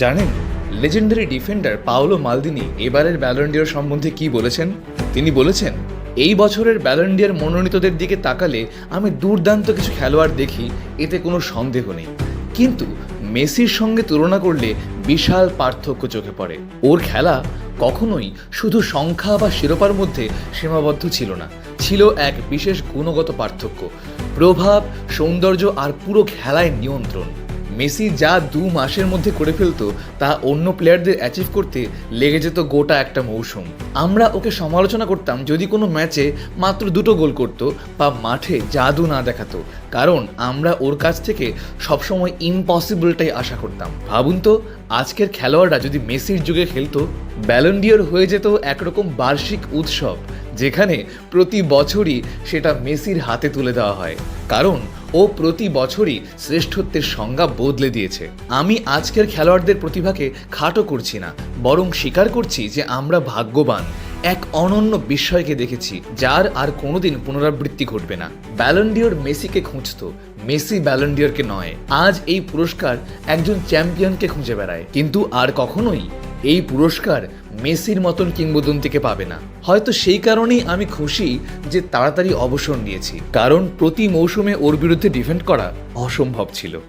জানেন legendary defender Paolo Maldini এবারের ব্যালন্ডিয়ার সম্বন্ধে কি বলেছেন? তিনি বলেছেন, এই বছরের ব্যালন্ডিয়ার মনোনীতদের দিকে তাকালে আমি দুর্দান্ত কিছু খেলোয়াড় দেখি, এতে কোনো সন্দেহ নেই। কিন্তু মেসির সঙ্গে তুলনা করলে বিশাল পার্থক্য চোখে পড়ে। ওর খেলা কখনোই শুধু সংখ্যা বা শিরোপার মধ্যে সীমাবদ্ধ ছিল না, ছিল এক বিশেষ গুণগত পার্থক্য। প্রভাব, সৌন্দর্য আর পুরো খেলায় নিয়ন্ত্রণ। মেসি যা দু মাসের মধ্যে করে ফেলতো, তা অন্য প্লেয়ারদের অ্যাচিভ করতে লেগে যেত গোটা একটা মৌসুম। আমরা ওকে সমালোচনা করতাম যদি কোনো ম্যাচে মাত্র দুটো গোল করতো বা মাঠে জাদু না দেখাতো, কারণ আমরা ওর কাছ থেকে সবসময় ইম্পসিবলটাই আশা করতাম। ভাবুন তো, আজকের খেলোয়াড়রা যদি মেসির যুগে খেলতো ব্যালন্ডিয়র হয়ে যেত একরকম বার্ষিক উৎসব, যেখানে প্রতি বছরই সেটা মেসির হাতে তুলে দেওয়া হয়। কারণ ও প্রতি বছরই শ্রেষ্ঠত্বের সংজ্ঞা বদলে দিয়েছে। আমি আজকের খেলোয়াড়দের প্রতিভাকে খাটো করছি না, বরং স্বীকার করছি যে আমরা ভাগ্যবান। এক অনন্য বিস্ময়কে দেখেছি, যার আর কোনোদিন পুনরাবৃত্তি ঘটবে না। ব্যালন্ডিয়র মেসিকে খুঁজতো, মেসি ব্যালন্ডিয়রকে নয়। আজ এই পুরস্কার একজন চ্যাম্পিয়নকে খুঁজে বেড়ায়। কিন্তু আর কখনোই এই পুরস্কার মেসির মতন কিংবদন্তিকে পাবে না। হয়তো সেই কারণেই আমি খুশি যে তাড়াতাড়ি অবসর নিয়েছি, কারণ প্রতি মৌসুমে ওর বিরুদ্ধে ডিফেন্ড করা অসম্ভব ছিল।